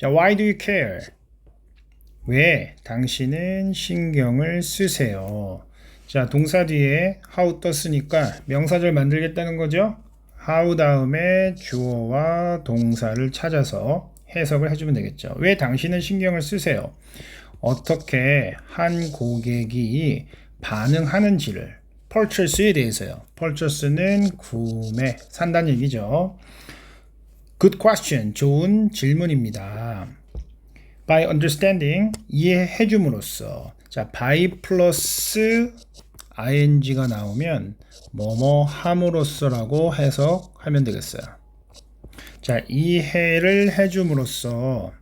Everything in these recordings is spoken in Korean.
자, why do you care? 왜 당신은 신경을 쓰세요? 자, 동사 뒤에 how 떴으니까 명사절 만들겠다는 거죠? how 다음에 주어와 동사를 찾아서 해석을 해주면 되겠죠. 왜 당신은 신경을 쓰세요? 어떻게 한 고객이 반응하는지를 purchase에 대해서요. purchase는 구매, 산다는 얘기죠. Good question. 좋은 질문입니다. by understanding 이해해 줌으로써 자 by 플러스 ing가 나오면 뭐뭐 함으로써라고 해석하면 되겠어요. 자 이해를 해 줌으로써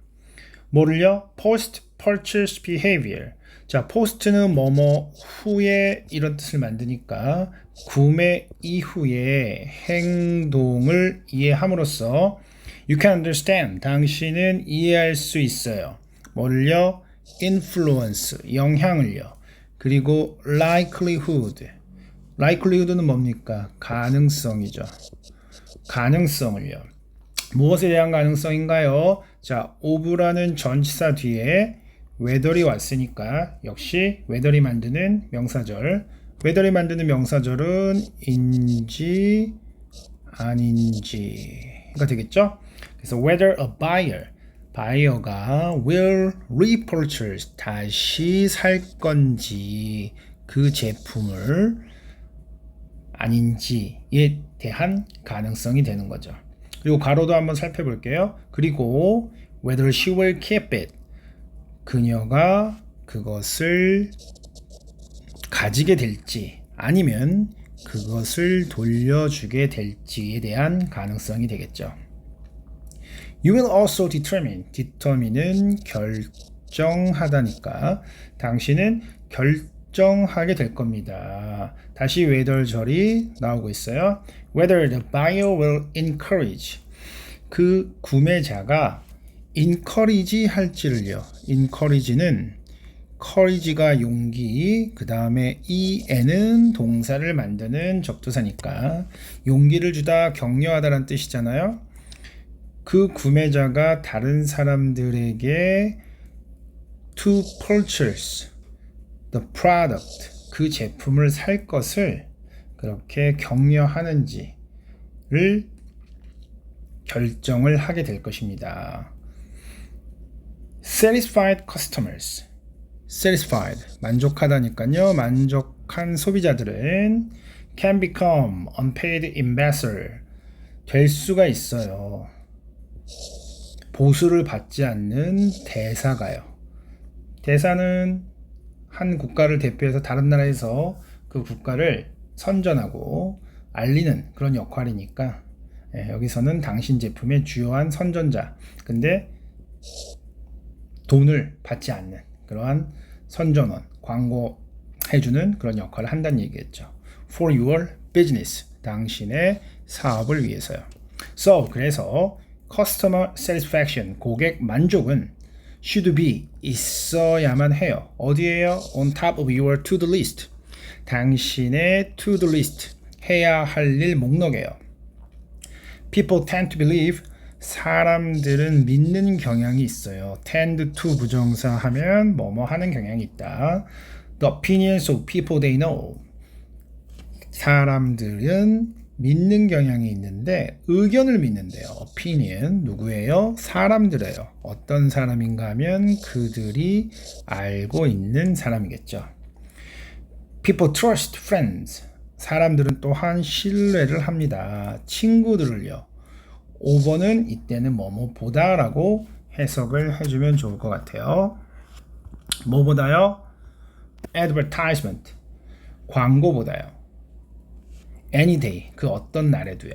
뭐를요? post purchase behavior 자 post는 뭐뭐 후에 이런 뜻을 만드니까 구매 이후의 행동을 이해함으로써 You can understand. 당신은 이해할 수 있어요. 뭘요? influence, 영향을요. 그리고 likelihood. likelihood는 뭡니까? 가능성이죠. 가능성을요. 무엇에 대한 가능성인가요? 자, of라는 전치사 뒤에 whether이 왔으니까 역시 whether이 만드는 명사절. whether이 만드는 명사절은 인지 아닌지가 되겠죠? 그래서 whether a buyer 바이어가 will repurchase 다시 살 건지 그 제품을 아닌지에 대한 가능성이 되는 거죠. 그리고 가로도 한번 살펴볼게요. 그리고 whether she will keep it 그녀가 그것을 가지게 될지 아니면 그것을 돌려주게 될지에 대한 가능성이 되겠죠. You will also determine. determine은 결정하다니까 당신은 결정하게 될 겁니다. 다시 whether 절이 나오고 있어요. Whether the buyer will encourage. 그 구매자가 encourage 할지를요. encourage는 courage가 용기, 그 다음에 en은 동사를 만드는 적두사니까 용기를 주다, 격려하다라는 뜻이잖아요. 그 구매자가 다른 사람들에게 to purchase the product 그 제품을 살 것을 그렇게 격려하는지를 결정을 하게 될 것입니다. satisfied customers satisfied 만족하다니까요. 만족한 소비자들은 can become unpaid ambassador 될 수가 있어요. 보수를 받지 않는 대사가요. 대사는 한 국가를 대표해서 다른 나라에서 그 국가를 선전하고 알리는 그런 역할이니까 예, 여기서는 당신 제품의 주요한 선전자. 근데 돈을 받지 않는 그러한 선전원, 광고 해주는 그런 역할을 한다는 얘기겠죠. For your business. 당신의 사업을 위해서요. So, 그래서 customer satisfaction, 고객 만족은 should be 있어야만 해요. 어디에요? On top of your to-do list. 당신의 to-do list 해야 할 일 목록이에요. People tend to believe 사람들은 믿는 경향이 있어요. tend to 부정사 하면 뭐뭐 하는 경향이 있다. The opinions of people they know. 사람들은 믿는 경향이 있는데 의견을 믿는데요. opinion 누구예요? 사람들이에요. 어떤 사람인가 하면 그들이 알고 있는 사람이겠죠. People trust friends. 사람들은 또한 신뢰를 합니다. 친구들을요. 5번은 이때는 뭐뭐 보다라고 해석을 해주면 좋을 것 같아요. 뭐보다요? advertisement. 광고보다요. Any day 그 어떤 날에도요.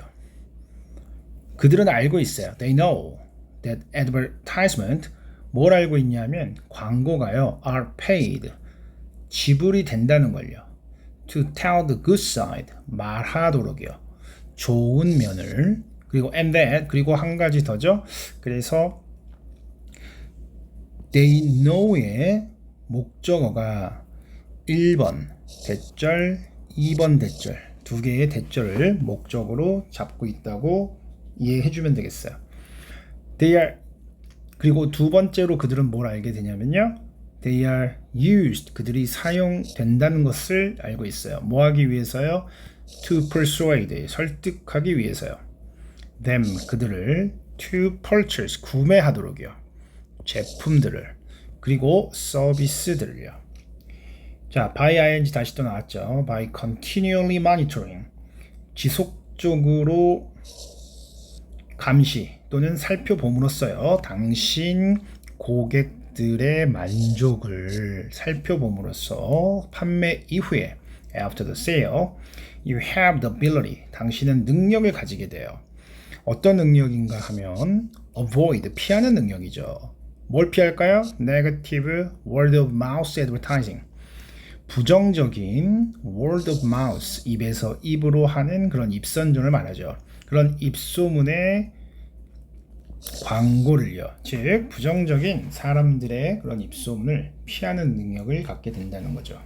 그들은 알고 있어요. They know that advertisement 뭘 알고 있냐면 광고가요 are paid 지불이 된다는 걸요. To tell the good side 말하도록요. 좋은 면을 그리고 and that 그리고 한 가지 더죠. 그래서 they know의 목적어가 1번 대절, 2번 대절 두 개의 대절을 목적으로 잡고 있다고 이해해 주면 되겠어요. They are 그리고 두 번째로 그들은 뭘 알게 되냐면요. They are used. 그들이 사용된다는 것을 알고 있어요. 뭐 하기 위해서요? To persuade. 설득하기 위해서요. Them. 그들을 to purchase. 구매하도록요. 제품들을. 그리고 서비스들을요. 자, by ing 다시 또 나왔죠. by continually monitoring. 지속적으로 감시 또는 살펴봄으로써요. 당신 고객들의 만족을 살펴봄으로써 판매 이후에 after the sale you have the ability 당신은 능력을 가지게 돼요. 어떤 능력인가 하면 avoid 피하는 능력이죠. 뭘 피할까요? negative word of mouth advertising 부정적인 word of mouth 입에서 입으로 하는 그런 입선전을 말하죠. 그런 입소문의 광고를요. 즉 부정적인 사람들의 그런 입소문을 피하는 능력을 갖게 된다는 거죠.